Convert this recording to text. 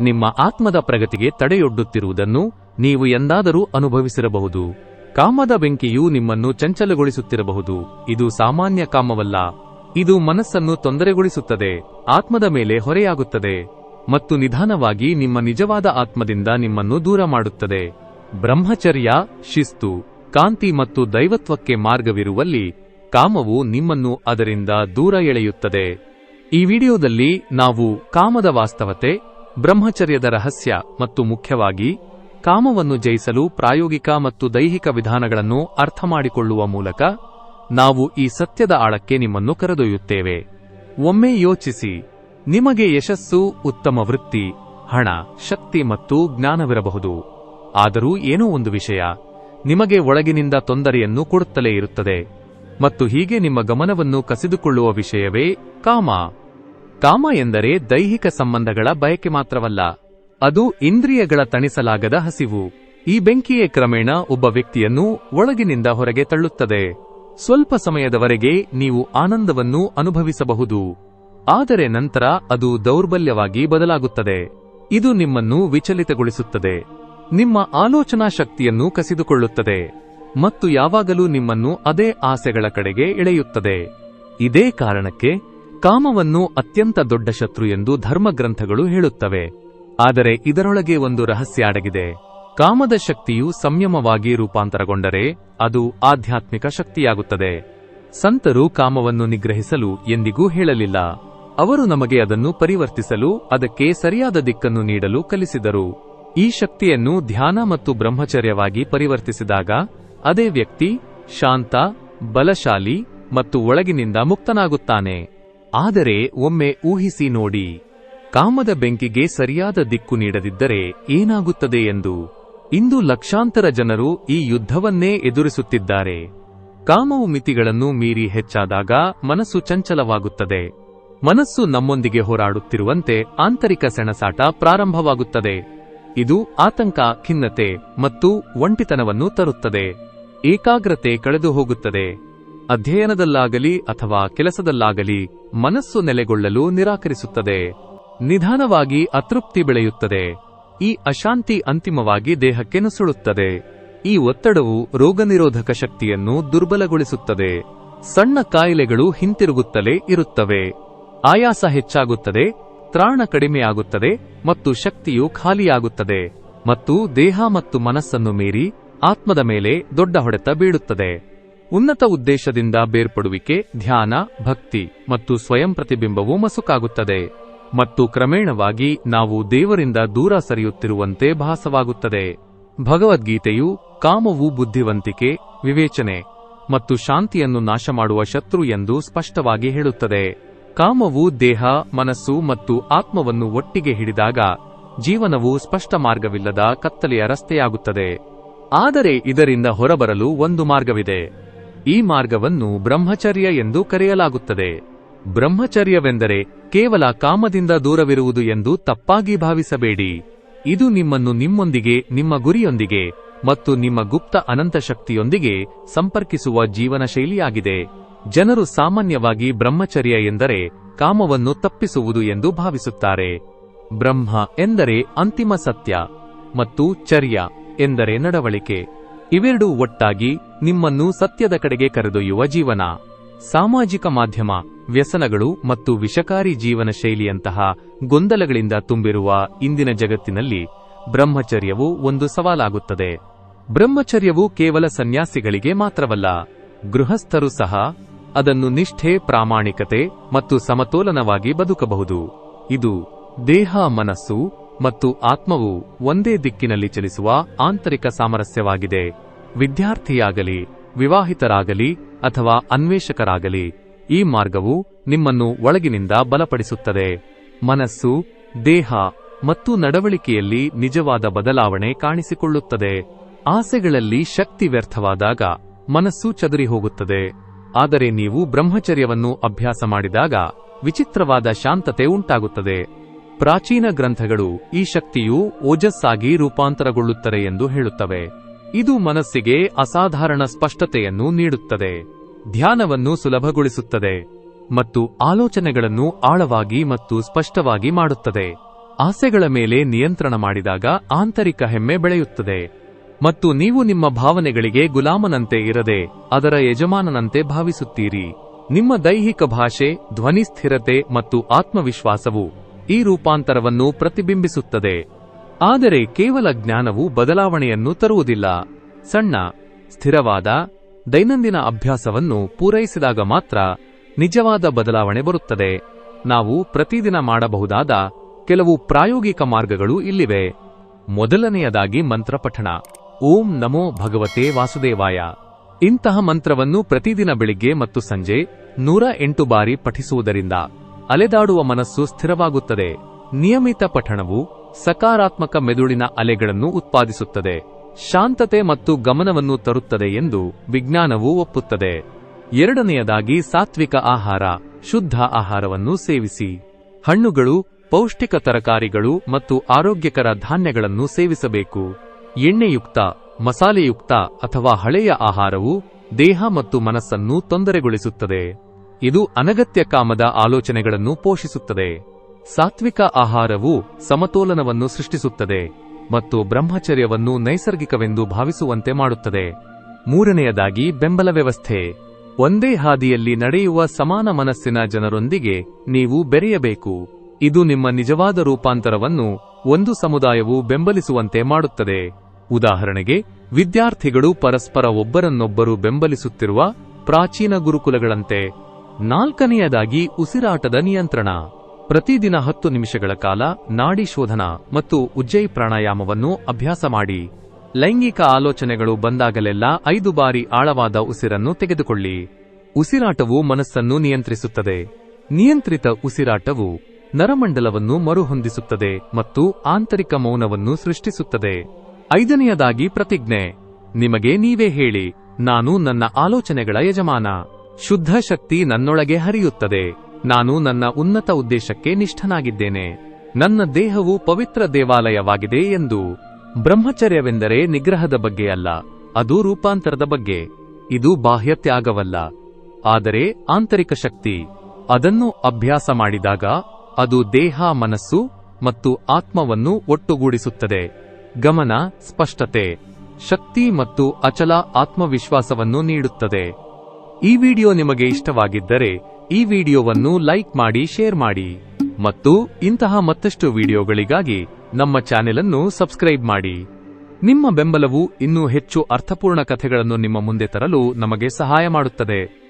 ನಿಮ್ಮ ಆತ್ಮದ ಪ್ರಗತಿಗೆ ತಡೆಯೊಡ್ಡುತ್ತಿರುವುದನ್ನು ನೀವು ಎಂದಾದರೂ ಅನುಭವಿಸಿರಬಹುದು. ಕಾಮದ ಬೆಂಕಿಯು ನಿಮ್ಮನ್ನು ಚಂಚಲಗೊಳಿಸುತ್ತಿರಬಹುದು. ಇದು ಸಾಮಾನ್ಯ ಕಾಮವಲ್ಲ. ಇದು ಮನಸ್ಸನ್ನು ತೊಂದರೆಗೊಳಿಸುತ್ತದೆ. ಆತ್ಮದ ಮೇಲೆ ಹೊರೆಯಾಗುತ್ತದೆ. ಮತ್ತು ನಿಧಾನವಾಗಿ ನಿಮ್ಮ ನಿಜವಾದ ಆತ್ಮದಿಂದ ನಿಮ್ಮನ್ನು ದೂರ ಮಾಡುತ್ತದೆ. ಬ್ರಹ್ಮಚರ್ಯ, ಶಿಸ್ತು, ಕಾಂತಿ ಮತ್ತು ದೈವತ್ವಕ್ಕೆ ಮಾರ್ಗವಿರುವಲ್ಲಿ ಕಾಮವು ನಿಮ್ಮನ್ನು ಅದರಿಂದ ದೂರ ಎಳೆಯುತ್ತದೆ. ಈ ವಿಡಿಯೋದಲ್ಲಿ ನಾವು ಕಾಮದ ವಾಸ್ತವತೆ ಬ್ರಹ್ಮಚರ್ಯದ ರಹಸ್ಯ ಮತ್ತು ಮುಖ್ಯವಾಗಿ ಕಾಮವನ್ನು ಜಯಿಸಲು ಪ್ರಾಯೋಗಿಕ ಮತ್ತು ದೈಹಿಕ ವಿಧಾನಗಳನ್ನು ಅರ್ಥಮಾಡಿಕೊಳ್ಳುವ ಮೂಲಕ ನಾವು ಈ ಸತ್ಯದ ಆಳಕ್ಕೆ ನಿಮ್ಮನ್ನು ಕರೆದೊಯ್ಯುತ್ತೇವೆ. ಒಮ್ಮೆ ಯೋಚಿಸಿ, ನಿಮಗೆ ಯಶಸ್ಸು, ಉತ್ತಮ ವೃತ್ತಿ, ಹಣ, ಶಕ್ತಿ ಮತ್ತು ಜ್ಞಾನವಿರಬಹುದು. ಆದರೂ ಏನೋ ಒಂದು ವಿಷಯ ನಿಮಗೆ ಒಳಗಿನಿಂದ ತೊಂದರೆಯನ್ನು ಕೊಡುತ್ತಲೇ ಇರುತ್ತದೆ ಮತ್ತು ಹೀಗೆ ನಿಮ್ಮ ಗಮನವನ್ನು ಕಸಿದುಕೊಳ್ಳುವ ವಿಷಯವೇ ಕಾಮ. ಕಾಮ ಎಂದರೆ ದೈಹಿಕ ಸಂಬಂಧಗಳ ಬಯಕೆ ಮಾತ್ರವಲ್ಲ, ಅದು ಇಂದ್ರಿಯಗಳ ತಣಿಸಲಾಗದ ಹಸಿವು. ಈ ಬೆಂಕಿಯೇ ಕ್ರಮೇಣ ಒಬ್ಬ ವ್ಯಕ್ತಿಯನ್ನು ಒಳಗಿನಿಂದ ಹೊರಗೆ ತಳ್ಳುತ್ತದೆ. ಸ್ವಲ್ಪ ಸಮಯದವರೆಗೆ ನೀವು ಆನಂದವನ್ನು ಅನುಭವಿಸಬಹುದು. ಆದರೆ ನಂತರ ಅದು ದೌರ್ಬಲ್ಯವಾಗಿ ಬದಲಾಗುತ್ತದೆ. ಇದು ನಿಮ್ಮನ್ನು ವಿಚಲಿತಗೊಳಿಸುತ್ತದೆ. ನಿಮ್ಮ ಆಲೋಚನಾ ಶಕ್ತಿಯನ್ನು ಕಸಿದುಕೊಳ್ಳುತ್ತದೆ. ಮತ್ತು ಯಾವಾಗಲೂ ನಿಮ್ಮನ್ನು ಅದೇ ಆಸೆಗಳ ಕಡೆಗೆ ಎಳೆಯುತ್ತದೆ. ಇದೇ ಕಾರಣಕ್ಕೆ ಕಾಮವನ್ನು ಅತ್ಯಂತ ದೊಡ್ಡ ಶತ್ರು ಎಂದು ಧರ್ಮಗ್ರಂಥಗಳು ಹೇಳುತ್ತವೆ. ಆದರೆ ಇದರೊಳಗೆ ಒಂದು ರಹಸ್ಯ ಅಡಗಿದೆ. ಕಾಮದ ಶಕ್ತಿಯು ಸಂಯಮವಾಗಿ ರೂಪಾಂತರಗೊಂಡರೆ ಅದು ಆಧ್ಯಾತ್ಮಿಕ ಶಕ್ತಿಯಾಗುತ್ತದೆ. ಸಂತರು ಕಾಮವನ್ನು ನಿಗ್ರಹಿಸಲು ಎಂದಿಗೂ ಹೇಳಲಿಲ್ಲ. ಅವರು ನಮಗೆ ಅದನ್ನು ಪರಿವರ್ತಿಸಲು, ಅದಕ್ಕೆ ಸರಿಯಾದ ದಿಕ್ಕನ್ನು ನೀಡಲು ಕಲಿಸಿದರು. ಈ ಶಕ್ತಿಯನ್ನು ಧ್ಯಾನ ಮತ್ತು ಬ್ರಹ್ಮಚರ್ಯವಾಗಿ ಪರಿವರ್ತಿಸಿದಾಗ, ಅದೇ ವ್ಯಕ್ತಿ ಶಾಂತ, ಬಲಶಾಲಿ ಮತ್ತು ಒಳಗಿನಿಂದ ಮುಕ್ತನಾಗುತ್ತಾನೆ. ಆದರೆ ಒಮ್ಮೆ ಊಹಿಸಿ ನೋಡಿ. ಕಾಮದ ಬೆಂಕಿಗೆ ಸರಿಯಾದ ದಿಕ್ಕು ನೀಡದಿದ್ದರೆ ಏನಾಗುತ್ತದೆ ಎಂದು. ಇಂದು ಲಕ್ಷಾಂತರ ಜನರು ಈ ಯುದ್ಧವನ್ನೇ ಎದುರಿಸುತ್ತಿದ್ದಾರೆ. ಕಾಮವು ಮಿತಿಗಳನ್ನು ಮೀರಿ ಹೆಚ್ಚಾದಾಗ ಮನಸ್ಸು ಚಂಚಲವಾಗುತ್ತದೆ. ಮನಸ್ಸು ನಮ್ಮೊಂದಿಗೆ ಹೋರಾಡುತ್ತಿರುವಂತೆ ಆಂತರಿಕ ಸೆಣಸಾಟ ಪ್ರಾರಂಭವಾಗುತ್ತದೆ. ಇದು ಆತಂಕ, ಖಿನ್ನತೆ ಮತ್ತು ಒಂಟಿತನವನ್ನು ತರುತ್ತದೆ. ಏಕಾಗ್ರತೆ ಕಳೆದು ಹೋಗುತ್ತದೆ ಅಧ್ಯಯನದಲ್ಲಾಗಲಿ ಅಥವಾ ಕೆಲಸದಲ್ಲಾಗಲಿ ಮನಸ್ಸು ನೆಲೆಗೊಳ್ಳಲು ನಿರಾಕರಿಸುತ್ತದೆ. ನಿಧಾನವಾಗಿ ಅತೃಪ್ತಿ ಬೆಳೆಯುತ್ತದೆ. ಈ ಅಶಾಂತಿ ಅಂತಿಮವಾಗಿ ದೇಹಕ್ಕೆ ನುಸುಳುತ್ತದೆ. ಈ ಒತ್ತಡವು ರೋಗನಿರೋಧಕ ಶಕ್ತಿಯನ್ನು ದುರ್ಬಲಗೊಳಿಸುತ್ತದೆ. ಸಣ್ಣ ಕಾಯಿಲೆಗಳು ಹಿಂತಿರುಗುತ್ತಲೇ ಇರುತ್ತವೆ. ಆಯಾಸ ಹೆಚ್ಚಾಗುತ್ತದೆ, ತ್ರಾಣ ಕಡಿಮೆಯಾಗುತ್ತದೆ ಮತ್ತು ಶಕ್ತಿಯು ಖಾಲಿಯಾಗುತ್ತದೆ ಮತ್ತು ದೇಹ ಮತ್ತು ಮನಸ್ಸನ್ನು ಮೀರಿ ಆತ್ಮದ ಮೇಲೆ ದೊಡ್ಡ ಹೊಡೆತ ಬೀಳುತ್ತದೆ. ಉನ್ನತ ಉದ್ದೇಶದಿಂದ ಬೇರ್ಪಡುವಿಕೆ, ಧ್ಯಾನ, ಭಕ್ತಿ ಮತ್ತು ಸ್ವಯಂ ಪ್ರತಿಬಿಂಬವು ಮಸುಕಾಗುತ್ತದೆ. ಮತ್ತು ಕ್ರಮೇಣವಾಗಿ ನಾವು ದೇವರಿಂದ ದೂರ ಸರಿಯುತ್ತಿರುವಂತೆ ಭಾಸವಾಗುತ್ತದೆ. ಭಗವದ್ಗೀತೆಯು ಕಾಮವು ಬುದ್ಧಿವಂತಿಕೆ, ವಿವೇಚನೆ ಮತ್ತು ಶಾಂತಿಯನ್ನು ನಾಶ ಮಾಡುವ ಶತ್ರು ಎಂದು ಸ್ಪಷ್ಟವಾಗಿ ಹೇಳುತ್ತದೆ. ಕಾಮವು ದೇಹ, ಮನಸ್ಸು ಮತ್ತು ಆತ್ಮವನ್ನು ಒಟ್ಟಿಗೆ ಹಿಡಿದಾಗ ಜೀವನವು ಸ್ಪಷ್ಟ ಮಾರ್ಗವಿಲ್ಲದ ಕತ್ತಲೆಯ ರಸ್ತೆಯಾಗುತ್ತದೆ. ಆದರೆ ಇದರಿಂದ ಹೊರಬರಲು ಒಂದು ಮಾರ್ಗವಿದೆ. ಈ ಮಾರ್ಗವನ್ನು ಬ್ರಹ್ಮಚರ್ಯ ಎಂದು ಕರೆಯಲಾಗುತ್ತದೆ. ಬ್ರಹ್ಮಚರ್ಯವೆಂದರೆ ಕೇವಲ ಕಾಮದಿಂದ ದೂರವಿರುವುದು ಎಂದು ತಪ್ಪಾಗಿ ಭಾವಿಸಬೇಡಿ. ಇದು ನಿಮ್ಮನ್ನು ನಿಮ್ಮೊಂದಿಗೆ, ನಿಮ್ಮ ಗುರಿಯೊಂದಿಗೆ ಮತ್ತು ನಿಮ್ಮ ಗುಪ್ತ ಅನಂತ ಶಕ್ತಿಯೊಂದಿಗೆ ಸಂಪರ್ಕಿಸುವ ಜೀವನ ಶೈಲಿಯಾಗಿದೆ ಜನರು ಸಾಮಾನ್ಯವಾಗಿ ಬ್ರಹ್ಮಚರ್ಯ ಎಂದರೆ ಕಾಮವನ್ನು ತಪ್ಪಿಸುವುದು ಎಂದು ಭಾವಿಸುತ್ತಾರೆ. ಬ್ರಹ್ಮ ಎಂದರೆ ಅಂತಿಮ ಸತ್ಯ ಮತ್ತು ಚರ್ಯ ಎಂದರೆ ನಡವಳಿಕೆ. ಇವೆರಡೂ ಒಟ್ಟಾಗಿ ನಿಮ್ಮನ್ನು ಸತ್ಯದ ಕಡೆಗೆ ಕರೆದೊಯ್ಯುವ ಜೀವನ. ಸಾಮಾಜಿಕ ಮಾಧ್ಯಮ, ವ್ಯಸನಗಳು ಮತ್ತು ವಿಷಕಾರಿ ಜೀವನ ಶೈಲಿಯಂತಹ ಗೊಂದಲಗಳಿಂದ ತುಂಬಿರುವ ಇಂದಿನ ಜಗತ್ತಿನಲ್ಲಿ ಬ್ರಹ್ಮಚರ್ಯವು ಒಂದು ಸವಾಲಾಗುತ್ತದೆ. ಬ್ರಹ್ಮಚರ್ಯವು ಕೇವಲ ಸನ್ಯಾಸಿಗಳಿಗೆ ಮಾತ್ರವಲ್ಲ, ಗೃಹಸ್ಥರು ಸಹ ಅದನ್ನು ನಿಷ್ಠೆ, ಪ್ರಾಮಾಣಿಕತೆ ಮತ್ತು ಸಮತೋಲನವಾಗಿ ಬದುಕಬಹುದು. ಇದು ದೇಹ, ಮನಸ್ಸು ಮತ್ತು ಆತ್ಮವು ಒಂದೇ ದಿಕ್ಕಿನಲ್ಲಿ ಚಲಿಸುವ ಆಂತರಿಕ ಸಾಮರಸ್ಯವಾಗಿದೆ. ವಿದ್ಯಾರ್ಥಿಯಾಗಲಿ, ವಿವಾಹಿತರಾಗಲಿ ಅಥವಾ ಅನ್ವೇಷಕರಾಗಲಿ, ಈ ಮಾರ್ಗವು ನಿಮ್ಮನ್ನು ಒಳಗಿನಿಂದ ಬಲಪಡಿಸುತ್ತದೆ. ಮನಸ್ಸು, ದೇಹ ಮತ್ತು ನಡವಳಿಕೆಯಲ್ಲಿ ನಿಜವಾದ ಬದಲಾವಣೆ ಕಾಣಿಸಿಕೊಳ್ಳುತ್ತದೆ. ಆಸೆಗಳಲ್ಲಿ ಶಕ್ತಿ ವ್ಯರ್ಥವಾದಾಗ ಮನಸ್ಸು ಚದುರಿ ಹೋಗುತ್ತದೆ ಆದರೆ ನೀವು ಬ್ರಹ್ಮಚರ್ಯವನ್ನು ಅಭ್ಯಾಸ ಮಾಡಿದಾಗ ವಿಚಿತ್ರವಾದ ಶಾಂತತೆ ಉಂಟಾಗುತ್ತದೆ. ಪ್ರಾಚೀನ ಗ್ರಂಥಗಳು ಈ ಶಕ್ತಿಯು ಓಜಸ್ಸಾಗಿ ರೂಪಾಂತರಗೊಳ್ಳುತ್ತದೆ ಎಂದು ಹೇಳುತ್ತವೆ. ಇದು ಮನಸ್ಸಿಗೆ ಅಸಾಧಾರಣ ಸ್ಪಷ್ಟತೆಯನ್ನು ನೀಡುತ್ತದೆ. ಧ್ಯಾನವನ್ನು ಸುಲಭಗೊಳಿಸುತ್ತದೆ. ಮತ್ತು ಆಲೋಚನೆಗಳನ್ನು ಆಳವಾಗಿ ಮತ್ತು ಸ್ಪಷ್ಟವಾಗಿ ಮಾಡುತ್ತದೆ. ಆಸೆಗಳ ಮೇಲೆ ನಿಯಂತ್ರಣ ಮಾಡಿದಾಗ ಆಂತರಿಕ ಹೆಮ್ಮೆ ಬೆಳೆಯುತ್ತದೆ. ಮತ್ತು ನೀವು ನಿಮ್ಮ ಭಾವನೆಗಳಿಗೆ ಗುಲಾಮನಂತೆ ಇರದೆ, ಅದರ ಯಜಮಾನನಂತೆ ಭಾವಿಸುತ್ತೀರಿ. ನಿಮ್ಮ ದೈಹಿಕ ಭಾಷೆ, ಧ್ವನಿ ಸ್ಥಿರತೆ ಮತ್ತು ಆತ್ಮವಿಶ್ವಾಸವು ಈ ರೂಪಾಂತರವನ್ನು ಪ್ರತಿಬಿಂಬಿಸುತ್ತದೆ. ಆದರೆ ಕೇವಲ ಜ್ಞಾನವು ಬದಲಾವಣೆಯನ್ನು ತರುವುದಿಲ್ಲ. ಸಣ್ಣ, ಸ್ಥಿರವಾದ, ದೈನಂದಿನ ಅಭ್ಯಾಸವನ್ನು ಪೂರೈಸಿದಾಗ ಮಾತ್ರ ನಿಜವಾದ ಬದಲಾವಣೆ ಬರುತ್ತದೆ. ನಾವು ಪ್ರತಿದಿನ ಮಾಡಬಹುದಾದ ಕೆಲವು ಪ್ರಾಯೋಗಿಕ ಮಾರ್ಗಗಳು ಇಲ್ಲಿವೆ. ಮೊದಲನೆಯದಾಗಿ ಮಂತ್ರ ಪಠಣ ಓಂ ನಮೋ ಭಗವತೆ ವಾಸುದೇವಾಯ. ಇಂತಹ ಮಂತ್ರವನ್ನು ಪ್ರತಿದಿನ ಬೆಳಿಗ್ಗೆ ಮತ್ತು ಸಂಜೆ ನೂರ ಎಂಟು ಬಾರಿ ಪಠಿಸುವುದರಿಂದ ಅಲೆದಾಡುವ ಮನಸ್ಸು ಸ್ಥಿರವಾಗುತ್ತದೆ. ನಿಯಮಿತ ಪಠಣವು ಸಕಾರಾತ್ಮಕ ಮೆದುಳಿನ ಅಲೆಗಳನ್ನು ಉತ್ಪಾದಿಸುತ್ತದೆ. ಶಾಂತತೆ ಮತ್ತು ಗಮನವನ್ನು ತರುತ್ತದೆ ಎಂದು ವಿಜ್ಞಾನವು ಒಪ್ಪುತ್ತದೆ. ಎರಡನೆಯದಾಗಿ ಸಾತ್ವಿಕ ಆಹಾರ, ಶುದ್ಧ ಆಹಾರವನ್ನು ಸೇವಿಸಿ. ಹಣ್ಣುಗಳು, ಪೌಷ್ಟಿಕ ತರಕಾರಿಗಳು ಮತ್ತು ಆರೋಗ್ಯಕರ ಧಾನ್ಯಗಳನ್ನು ಸೇವಿಸಬೇಕು. ಎಣ್ಣೆಯುಕ್ತ, ಮಸಾಲೆಯುಕ್ತ ಅಥವಾ ಹಳೆಯ ಆಹಾರವು ದೇಹ ಮತ್ತು ಮನಸ್ಸನ್ನು ತೊಂದರೆಗೊಳಿಸುತ್ತದೆ. ಇದು ಅನಗತ್ಯ ಕಾಮದ ಆಲೋಚನೆಗಳನ್ನು ಪೋಷಿಸುತ್ತದೆ. ಸಾತ್ವಿಕ ಆಹಾರವು ಸಮತೋಲನವನ್ನು ಸೃಷ್ಟಿಸುತ್ತದೆ ಮತ್ತು ಬ್ರಹ್ಮಚರ್ಯವನ್ನು ನೈಸರ್ಗಿಕವೆಂದು ಭಾವಿಸುವಂತೆ ಮಾಡುತ್ತದೆ. ಮೂರನೆಯದಾಗಿ ಬೆಂಬಲ ವ್ಯವಸ್ಥೆ. ಒಂದೇ ಹಾದಿಯಲ್ಲಿ ನಡೆಯುವ ಸಮಾನ ಮನಸ್ಸಿನ ಜನರೊಂದಿಗೆ ನೀವು ಬೆರೆಯಬೇಕು. ಇದು ನಿಮ್ಮ ನಿಜವಾದ ರೂಪಾಂತರವನ್ನು ಒಂದು ಸಮುದಾಯವು ಬೆಂಬಲಿಸುವಂತೆ ಮಾಡುತ್ತದೆ. ಉದಾಹರಣೆಗೆ, ವಿದ್ಯಾರ್ಥಿಗಳು ಪರಸ್ಪರ ಒಬ್ಬರನ್ನೊಬ್ಬರು ಬೆಂಬಲಿಸುತ್ತಿರುವ ಪ್ರಾಚೀನ ಗುರುಕುಲಗಳಂತೆ. ನಾಲ್ಕನೆಯದಾಗಿ ಉಸಿರಾಟದ ನಿಯಂತ್ರಣ. ಪ್ರತಿದಿನ ಹತ್ತು ನಿಮಿಷಗಳ ಕಾಲ ನಾಡಿ ಶೋಧನ ಮತ್ತು ಉಜ್ಜಯಿ ಪ್ರಾಣಾಯಾಮವನ್ನು ಅಭ್ಯಾಸ ಮಾಡಿ. ಲೈಂಗಿಕ ಆಲೋಚನೆಗಳು ಬಂದಾಗಲೆಲ್ಲ ಐದು ಬಾರಿ ಆಳವಾದ ಉಸಿರನ್ನು ತೆಗೆದುಕೊಳ್ಳಿ. ಉಸಿರಾಟವು ಮನಸ್ಸನ್ನು ನಿಯಂತ್ರಿಸುತ್ತದೆ. ನಿಯಂತ್ರಿತ ಉಸಿರಾಟವು ನರಮಂಡಲವನ್ನು ಮರುಹೊಂದಿಸುತ್ತದೆ ಮತ್ತು ಆಂತರಿಕ ಮೌನವನ್ನು ಸೃಷ್ಟಿಸುತ್ತದೆ. ಐದನೆಯದಾಗಿ ಪ್ರತಿಜ್ಞೆ. ನಿಮಗೆ ನೀವೇ ಹೇಳಿ, ನಾನು ನನ್ನ ಆಲೋಚನೆಗಳ ಯಜಮಾನ. ಶುದ್ಧ ಶಕ್ತಿ ನನ್ನೊಳಗೆ ಹರಿಯುತ್ತದೆ. ನಾನು ನನ್ನ ಉನ್ನತ ಉದ್ದೇಶಕ್ಕೆ ನಿಷ್ಠನಾಗಿದ್ದೇನೆ. ನನ್ನ ದೇಹವು ಪವಿತ್ರ ದೇವಾಲಯವಾಗಿದೆ ಎಂದು ಬ್ರಹ್ಮಚರ್ಯವೆಂದರೆ ನಿಗ್ರಹದ ಬಗ್ಗೆ ಅಲ್ಲ, ಅದು ರೂಪಾಂತರದ ಬಗ್ಗೆ. ಇದು ಬಾಹ್ಯ ತ್ಯಾಗವಲ್ಲ. ಆದರೆ ಆಂತರಿಕ ಶಕ್ತಿ, ಅದನ್ನು ಅಭ್ಯಾಸ ಮಾಡಿದಾಗ ಅದು ದೇಹ, ಮನಸ್ಸು ಮತ್ತು ಆತ್ಮವನ್ನು ಒಟ್ಟುಗೂಡಿಸುತ್ತದೆ. ಗಮನ, ಸ್ಪಷ್ಟತೆ, ಶಕ್ತಿ ಮತ್ತು ಅಚಲ ಆತ್ಮವಿಶ್ವಾಸವನ್ನು ನೀಡುತ್ತದೆ. ಈ ವಿಡಿಯೋ ನಿಮಗೆ ಇಷ್ಟವಾಗಿದ್ದರೆ ಈ ವಿಡಿಯೋವನ್ನು ಲೈಕ್ ಮಾಡಿ, ಶೇರ್ ಮಾಡಿ ಮತ್ತು ಇಂತಹ ಮತ್ತಷ್ಟು ವಿಡಿಯೋಗಳಿಗಾಗಿ ನಮ್ಮ ಚಾನೆಲ್ ಅನ್ನು ಸಬ್ಸ್ಕ್ರೈಬ್ ಮಾಡಿ. ನಿಮ್ಮ ಬೆಂಬಲವು ಇನ್ನೂ ಹೆಚ್ಚು ಅರ್ಥಪೂರ್ಣ ಕಥೆಗಳನ್ನು ನಿಮ್ಮ ಮುಂದೆ ತರಲು ನಮಗೆ ಸಹಾಯ ಮಾಡುತ್ತದೆ.